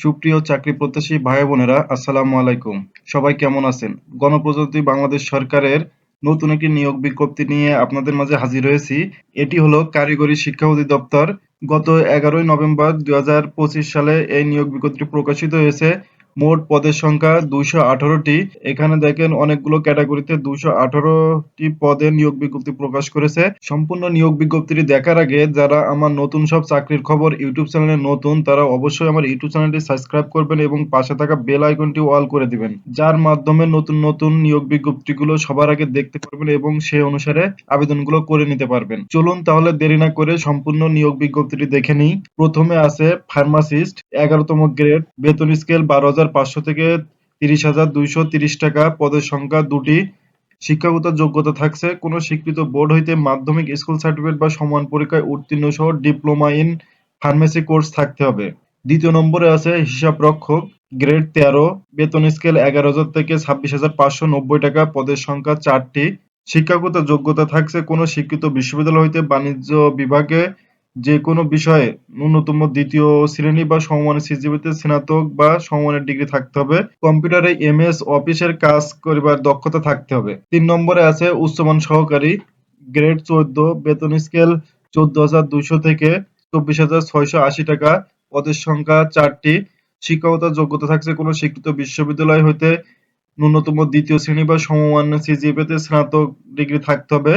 সুপ্রিয় চাকরি প্রত্যাশী ভাই বোনেরা, আসসালামু আলাইকুম। সবাই কেমন আছেন? গণপ্রজাতন্ত্রী বাংলাদেশ সরকারের নতুন একটি নিয়োগ বিজ্ঞপ্তি নিয়ে আপনাদের মাঝে হাজির হয়েছি। এটি হলো কারিগরি শিক্ষা অধিদপ্তর। গত এগারোই নভেম্বর দুই হাজার পঁচিশ সালে এই নিয়োগ বিজ্ঞপ্তি প্রকাশিত হয়েছে। মোট পদের সংখ্যা দুইশো আঠারোটি। এখানে দেখেন অনেকগুলো ক্যাটাগরিতে দুইশো আঠারোটি পদে নিয়োগ বিজ্ঞপ্তি প্রকাশ করেছে। সম্পূর্ণ নিয়োগ বিজ্ঞপ্তিটি দেখার আগে যারা আমার নতুন সব চাকরির খবর ইউটিউব চ্যানেলে নতুন, তারা অবশ্যই আমার ইউটিউব চ্যানেলটি সাবস্ক্রাইব করবেন এবং পাশে থাকা বেল আইকনটি অল করে দিবেন। যার মাধ্যমে নতুন নতুন নিয়োগ বিজ্ঞপ্তিগুলো সবার আগে দেখতে পারবেন এবং সে অনুসারে আবেদনগুলো করে নিতে পারবেন। চলুন তাহলে দেরি না করে সম্পূর্ণ নিয়োগ বিজ্ঞপ্তিটি দেখে নিই। প্রথমে আছে ফার্মাসিস্ট, এগারোতম গ্রেড, বেতন স্কেল বারো হাজার পাঁচশো থেকে তিরিশ হাজার দুইশো তিরিশ টাকা পদের সংখ্যা দুটি শিক্ষাগত যোগ্যতা থাকছে। কোনো স্বীকৃত বোর্ড হইতে মাধ্যমিক স্কুল সার্টিফিকেট বা সমান পরীক্ষায় উত্তীর্ণ সহ ডিপ্লোমা ইন ফার্মেসি কোর্স থাকতে হবে। দ্বিতীয় নম্বরে আছে হিসাব রক্ষক গ্রেড তেরো, বেতন স্কেল এগারো হাজার থেকে ছাব্বিশ হাজার পাঁচশো নব্বই টাকা পদের সংখ্যা চারটি। শিক্ষাগত যোগ্যতা থাকছে কোনো স্বীকৃত বিশ্ববিদ্যালয় হইতে বাণিজ্য বিভাগে যে কোনো বিষয়ে ন্যূনতম দ্বিতীয় শ্রেণি বা সমমানের সিজিপিতে স্নাতক বা সমমানের ডিগ্রি থাকতে হবে। কম্পিউটারে এমএস অফিসের কাজ করিবার দক্ষতা থাকতে হবে। তিন নম্বরে আছে উচ্চমান সহকারী। গ্রেড চোদ্দ, বেতন স্কেল চোদ্দ হাজার দুইশো থেকে চব্বিশ হাজার ছয়শো আশি টাকা। পদের সংখ্যা চারটি। শিক্ষাগত যোগ্যতা থাকছে কোনো স্বীকৃত বিশ্ববিদ্যালয় হইতে ন্যূনতম দ্বিতীয় শ্রেণি বা সমমান সিজিপিতে স্নাতক ডিগ্রি থাকতে হবে।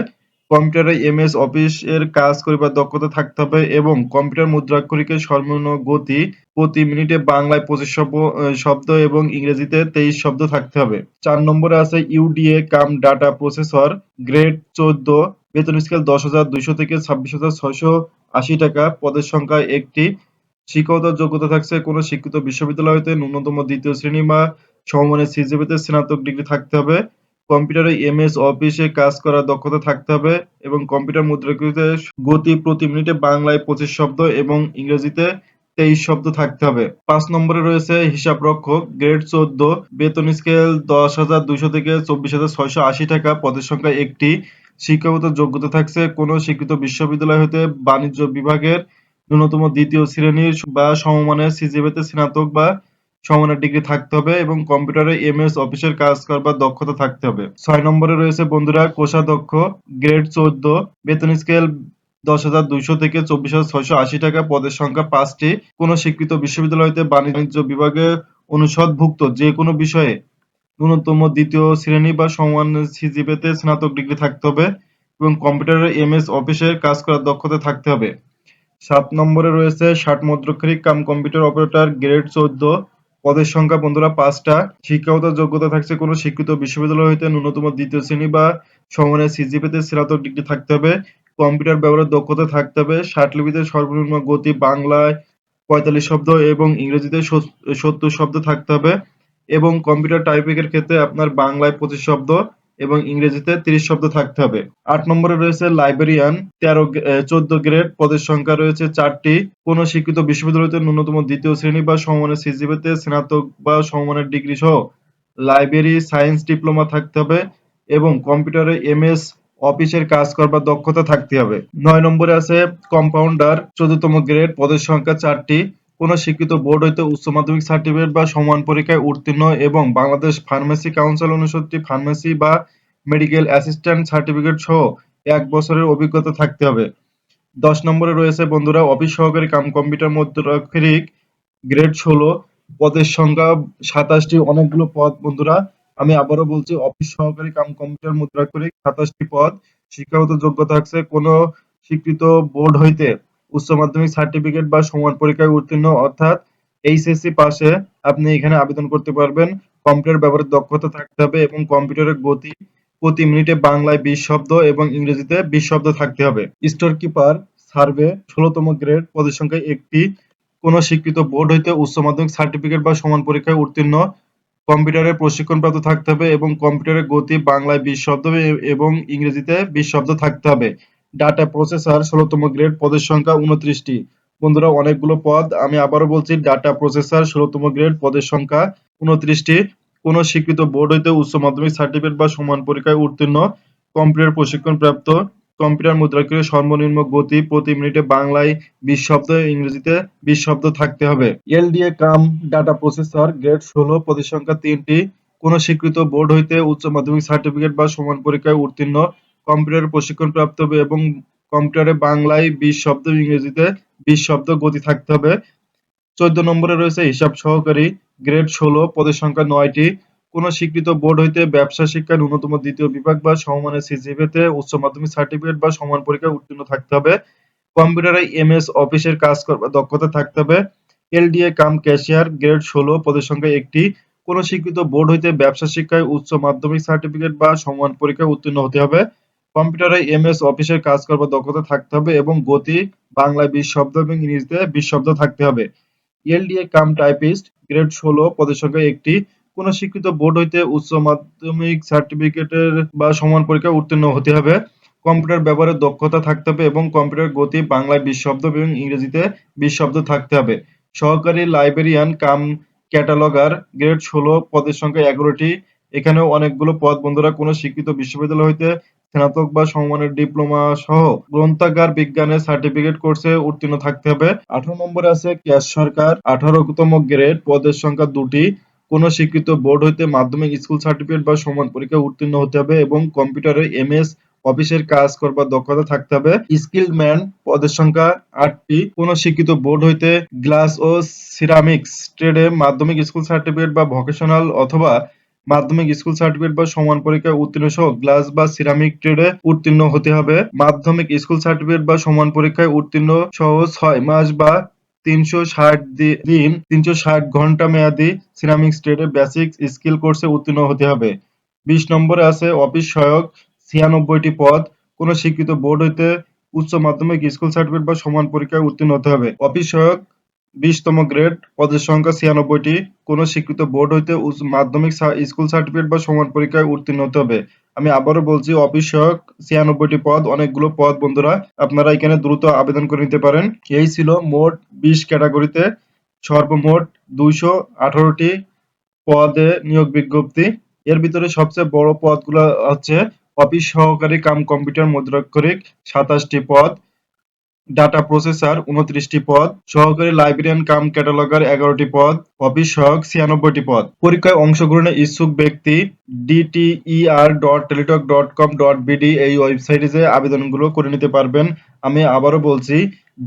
কম্পিউটারে এমএস অফিস এর কাজ করিবার দক্ষতা থাকতে হবে এবং কম্পিউটার মুদ্রাক্ষরিকের সর্বনিম্ন গতি প্রতি মিনিটে বাংলায় পঁচিশ শব্দ এবং ইংরেজিতে তেইশ শব্দ থাকতে হবে। চার নম্বরে আছে UDA cum data processor, grade চোদ্দ, বেতন স্কেল দশ হাজার দুইশো থেকে ছাব্বিশ হাজার ছয়শো আশি টাকা। পদের সংখ্যা একটি। শিক্ষাগত যোগ্যতা থাকছে কোনো শিক্ষিত বিশ্ববিদ্যালয় হতে ন্যূনতম দ্বিতীয় শ্রেণি বা সমমানের সিজিপিতে স্নাতক ডিগ্রি থাকতে হবে। কম্পিউটারে এমএস অফিসে কাজ করার দক্ষতা থাকতে হবে এবং কম্পিউটার মুদ্রাকৃতে গতি প্রতি মিনিটে বাংলায় পঁচিশ শব্দ এবং ইংরেজিতে তেইশ শব্দ থাকতে হবে। পাঁচ নম্বরে রয়েছে হিসাব রক্ষক গ্রেড চোদ্দ, বেতন স্কেল দশ হাজার দুইশো থেকে চব্বিশ হাজার ছয়শো আশি টাকা, পদের সংখ্যা একটি। শিক্ষাগত যোগ্যতা থাকছে কোনো স্বীকৃত বিশ্ববিদ্যালয় হতে বাণিজ্য বিভাগের ন্যূনতম দ্বিতীয় শ্রেণির বা সমমানের সিজিপিতে স্নাতক বা সমানের ডিগ্রি থাকতে হবে এবং কম্পিউটারে এমএস অফিসের কাজ করবার দক্ষতা থাকতে হবে। ছয় নম্বরে রয়েছে বন্ধুরা কোষাধ্যক্ষ, গ্রেড চোদ্দ, বেতন স্কেল দশ হাজার দুইশো থেকে চব্বিশ হাজার ছয়শো আশি টাকা। পদের সংখ্যা পাঁচটি। কোনো স্বীকৃত বিশ্ববিদ্যালয় হতে বাণিজ্য বিভাগে অনুষদভুক্ত যে কোনো বিষয়ে ন্যূনতম দ্বিতীয় শ্রেণি বা সমান সিজিপিতে স্নাতক ডিগ্রি থাকতে হবে এবং কম্পিউটারে এমএস অফিসের কাজ করার দক্ষতা থাকতে হবে। সাত নম্বরে রয়েছে ষাট মুদ্রাক্ষরিক কাম কম্পিউটার অপারেটর, গ্রেড চোদ্দ পদের সংখ্যা বন্ধুরা পাঁচটা। শিক্ষাগত যোগ্যতা থাকছে কোনো শিক্ষিত বিশ্ববিদ্যালয় হইতে ন্যূনতম দ্বিতীয় শ্রেণি বা সমানের সিজিপিতে স্নাতক ডিগ্রি থাকতে হবে। কম্পিউটার ব্যবহারের দক্ষতা থাকতে হবে। ষাটলিপিতে সর্বনিম্ন গতি বাংলায় পঁয়তাল্লিশ শব্দ এবং ইংরেজিতে সত্তর শব্দ থাকতে হবে। এবং কম্পিউটার টাইপিংয়ের ক্ষেত্রে আপনার বাংলায় পঁচিশ শব্দ। এবং ইংরেজিতে তিরিশ শব্দ থাকতে হবে। আট নম্বরে রয়েছে লাইব্রেরিয়ান তেরো চোদ্দ গ্রেড পদের সংখ্যা রয়েছে চারটি। কোন স্বীকৃত বিশ্ববিদ্যালয়তে ন্যূনতম দ্বিতীয় শ্রেণি বা সমমানের সিজিপিতে স্নাতক বা সমমানের ডিগ্রি সহ লাইব্রেরি সায়েন্স ডিপ্লোমা থাকতে হবে এবং কম্পিউটারে এমএস অফিসের কাজ করবার দক্ষতা থাকতে হবে। নয় নম্বরে আছে কম্পাউন্ডার চোদ্দতম গ্রেড পদের সংখ্যা চারটি। কোন স্বীকৃত বোর্ড হইতে উচ্চ মাধ্যমিক সার্টিফিকেট বা সমান পরীক্ষায় উত্তীর্ণ এবং বাংলাদেশ ফার্মেসি কাউন্সিল অনুষদটি ফার্মেসি বা মেডিকেল অ্যাসিস্ট্যান্ট সার্টিফিকেট সহ এক বছরের অভিজ্ঞতা থাকতে হবে। দশ নম্বরে রয়েছে, বন্ধুরা, অফিস সহকারী কাম কম্পিউটার মুদ্রাক্ষরিক গ্রেড ষোলো, পদের সংখ্যা সাতাশটি, অনেকগুলো পদ, বন্ধুরা। আমি আবারও বলছি, অফিস সহকারী কাম কম্পিউটার মুদ্রাক্ষরিক সাতাশটি পদ, শিক্ষাগত যোগ্যতা থাকছে কোনো স্বীকৃত বোর্ড হইতে। উচ্চ মাধ্যমিক সার্টিফিকেট বা সমান পরীক্ষায় উত্তীর্ণ, অর্থাৎ এইচএসসি পাশে আপনি এখানে আবেদন করতে পারবেন। কম্পিউটার ব্যবহারের দক্ষতা থাকতে হবে এবং কম্পিউটারের গতি প্রতি মিনিটে বাংলায় বিশ শব্দ এবং ইংরেজিতে বিশ শব্দ থাকতে হবে। স্টোর কিপার সার্ভে ষোলোতম গ্রেড পদের সংখ্যা একটি। কোন স্বীকৃত বোর্ড হইতে উচ্চ মাধ্যমিক সার্টিফিকেট বা সমান পরীক্ষায় উত্তীর্ণ। কম্পিউটারের প্রশিক্ষণপ্রাপ্ত থাকতে হবে এবং কম্পিউটারের গতি বাংলায় বিশ শব্দ এবং ইংরেজিতে বিশ শব্দ থাকতে হবে। ডাটা প্রসেসর ষোলোতম গ্রেড পদের সংখ্যা উনত্রিশটি। বন্ধুরা, অনেকগুলো পদ। আমি আবারও বলছি ডাটা প্রসেসর ষোলোতম গ্রেড পদের সংখ্যা উনত্রিশটি। কোন স্বীকৃত বোর্ড হইতে উচ্চ মাধ্যমিক সার্টিফিকেট বা সমান পরীক্ষায় উত্তীর্ণ, কম্পিউটার প্রশিক্ষণ প্রাপ্ত কম্পিউটার মুদ্রাক্ষরের সর্বনিম্ন গতি প্রতি মিনিটে বাংলায় বিশ শব্দ, ইংরেজিতে বিশ শব্দ থাকতে হবে। LDA cum data processor grade ষোলো পদের পরিসংখ্যা তিনটি। কোন স্বীকৃত বোর্ড হইতে উচ্চ মাধ্যমিক সার্টিফিকেট বা সমান পরীক্ষায় উত্তীর্ণ কম্পিউটার প্রশিক্ষণ প্রাপ্ত হবে এবং কম্পিউটারে বাংলায় বিশ শব্দ, ইংরেজিতে বিশ শব্দ গতি থাকতে হবে। চোদ্দ নম্বরে রয়েছে হিসাব সহকারী, গ্রেড ষোলো, পদের সংখ্যা নয়টি। কোন স্বীকৃত বোর্ড হইতে ব্যবসা শিক্ষা ন্যূনতম দ্বিতীয় বিভাগ বা সমমানের সিজিপিতে উচ্চ মাধ্যমিক সার্টিফিকেট বা সমান পরীক্ষায় উত্তীর্ণ থাকতে হবে। কম্পিউটারে এমএস অফিসের কাজ করবার দক্ষতা থাকতে হবে। এলডিএ, কাম ক্যাশিয়ার, গ্রেড ষোলো, পদের সংখ্যা একটি। কোন স্বীকৃত বোর্ড হইতে ব্যবসা শিক্ষায় উচ্চ মাধ্যমিক সার্টিফিকেট বা সমান পরীক্ষায় উত্তীর্ণ হতে হবে। কম্পিউটারে এমএস অফিসের কাজ করবার দক্ষতা থাকতে হবে এবং গতি, বাংলায় বিশ শব্দ এবং ইংরেজিতে বিশ শব্দ থাকতে হবে। এলডিএ কাম টাইপিস্ট গ্রেড ষোলো পদের সংখ্যা একটি কোন স্বীকৃত বোর্ড হইতে উচ্চ মাধ্যমিক সার্টিফিকেটের বা সমান পরীক্ষায় উত্তীর্ণ হতে হবে। কম্পিউটার ব্যবহারের দক্ষতা থাকতে হবে এবং কম্পিউটার গতি, বাংলায় বিশ শব্দ এবং ইংরেজিতে বিশ শব্দ থাকতে হবে। সহকারী লাইব্রেরিয়ান কাম ক্যাটালগার গ্রেড ষোলো পদের সংখ্যা এগারোটি। এখানেও অনেকগুলো পদ বন্ধুরা কোনো স্বীকৃত বিশ্ববিদ্যালয় হইতে স্নাতক বা সমমানের ডিপ্লোমা সহ গ্রন্থাগার বিজ্ঞানের সার্টিফিকেট কোর্সে উত্তীর্ণ থাকতে হবে। আঠারো নম্বরে আছে ক্যাশ সরকার। আঠারোতম গ্রেড পদের সংখ্যা দুটি। কোন স্বীকৃত বোর্ড হইতে মাধ্যমিক স্কুল সার্টিফিকেট বা সমান পরীক্ষায় উত্তীর্ণ হতে হবে এবং কম্পিউটারে এমএস অফিসের কাজ করবার দক্ষতা থাকতে হবে। স্কিল্ড ম্যান পদের সংখ্যা আটটি। কোন শিক্ষিত বোর্ড হইতে গ্লাস ও সিরামিক্স ট্রেডে মাধ্যমিক স্কুল সার্টিফিকেট বা ভোকেশনাল অথবা মাধ্যমিক স্কুল সার্টিফিকেট বা সমান পরীক্ষায় উত্তীর্ণ সহ গ্লাস বা সিরামিক ট্রেডে উত্তীর্ণ হতে হবে। মাধ্যমিক স্কুল সার্টিফিকেট বা সমান পরীক্ষায় উত্তীর্ণ সহ ছয় মাস বা তিনশো ষাট দিন, তিনশো ষাট ঘণ্টা মেয়াদি সিরামিক্স ট্রেডে বেসিক স্কিল কোর্সে উত্তীর্ণ হতে হবে। বিশ নম্বরে আছে অফিস সহায়ক, ছিয়ানব্বইটি পদ। কোন স্বীকৃত বোর্ড হইতে উচ্চ মাধ্যমিক স্কুল সার্টিফিকেট বা সমান পরীক্ষায় উত্তীর্ণ হতে হবে। অফিস সহায়ক বিশতম গ্রেড পদের সংখ্যা ছিয়ানব্বইটি। কোন স্বীকৃত বোর্ড হইতে মাধ্যমিক স্কুল সার্টিফিকেট বা সমান পরীক্ষায় উত্তীর্ণ হতে হবে। আমি আবারও বলছি অফিস ছিয়ানব্বইটি পদ, অনেকগুলো পদ বন্ধুরা, আপনারা এখানে দ্রুত আবেদন করে নিতে পারেন। এই ছিল মোট বিশ ক্যাটাগরিতে সর্বমোট দুইশো আঠারোটি পদে নিয়োগ বিজ্ঞপ্তি। এর ভিতরে সবচেয়ে বড় পদগুলো হচ্ছে অফিস সহকারী কাম কম্পিউটার মুদ্রাক্ষরিক সাতাশটি পদ। ডাটা প্রসেসর উনত্রিশটি পদ, সহকারী লাইব্রেরিয়ান কাম ক্যাটালগার এগারোটি পদ অফিস সহায়ক ছিয়ানব্বইটি পদ। পরীক্ষায় অংশগ্রহণে ইচ্ছুক ব্যক্তি DTER dot Teletalk dot com dot BD এই ওয়েবসাইটে যে আবেদনগুলো করে নিতে পারবেন, আমি আবারও বলছি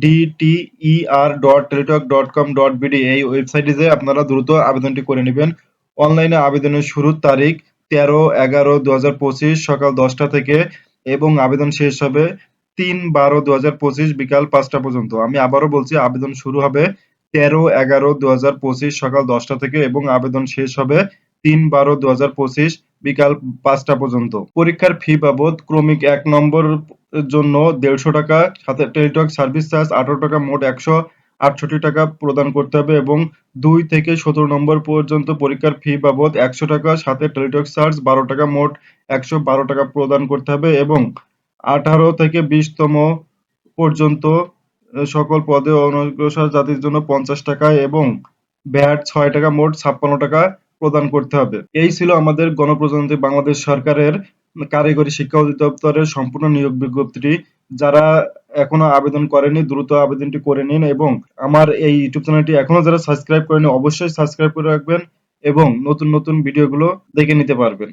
DTER dot Teletalk dot com dot BD এই ওয়েবসাইটে যে আপনারা দ্রুত আবেদনটি করে নেবেন। অনলাইনে আবেদনের শুরুর তারিখ তেরো এগারো দু সকাল দশটা থেকে এবং আবেদন শেষ হবে তিন বারো দু হাজার বিকাল পাঁচটা পর্যন্ত। আমি আবারও বলছি, আবেদন শুরু হবে তেরো এগারো দু সকাল দশটা থেকে এবং আবেদন শেষ হবে তিন বারো দু বিকাল পাঁচটা পর্যন্ত। পরীক্ষার ফি বাবদ ক্রমিক এক নম্বর জন্য দেড়শো টাকা, সাথে টেলিটক সার্ভিস চার্জ আঠারো টাকা, মোট একশো আটষট্টি টাকা প্রদান করতে হবে এবং দুই থেকে সতেরো নম্বর পর্যন্ত পরীক্ষার ফি বাবদ একশো টাকা, সাথে টেলিটক চার্জ বারো টাকা, মোট একশো বারো টাকা প্রদান করতে হবে এবং আঠারো থেকে বিশতম পর্যন্ত সকল পদে অনগ্রসর জাতির জন্য পঞ্চাশ টাকা এবং ব্যাট ছয় টাকা, মোট ছাপ্পান্ন টাকা প্রদান করতে হবে। এই ছিল আমাদের গণপ্রজাতন্ত্রী বাংলাদেশ সরকারের কারিগরি শিক্ষা অধিদপ্তরের সম্পূর্ণ নিয়োগ বিজ্ঞপ্তিটি। যারা এখনও আবেদন করেনি, দ্রুত আবেদনটি করে নিন এবং আমার এই ইউটিউব চ্যানেলটি এখনও যারা সাবস্ক্রাইব করেনি, অবশ্যই সাবস্ক্রাইব করে রাখবেন এবং নতুন নতুন ভিডিওগুলো দেখে নিতে পারবেন।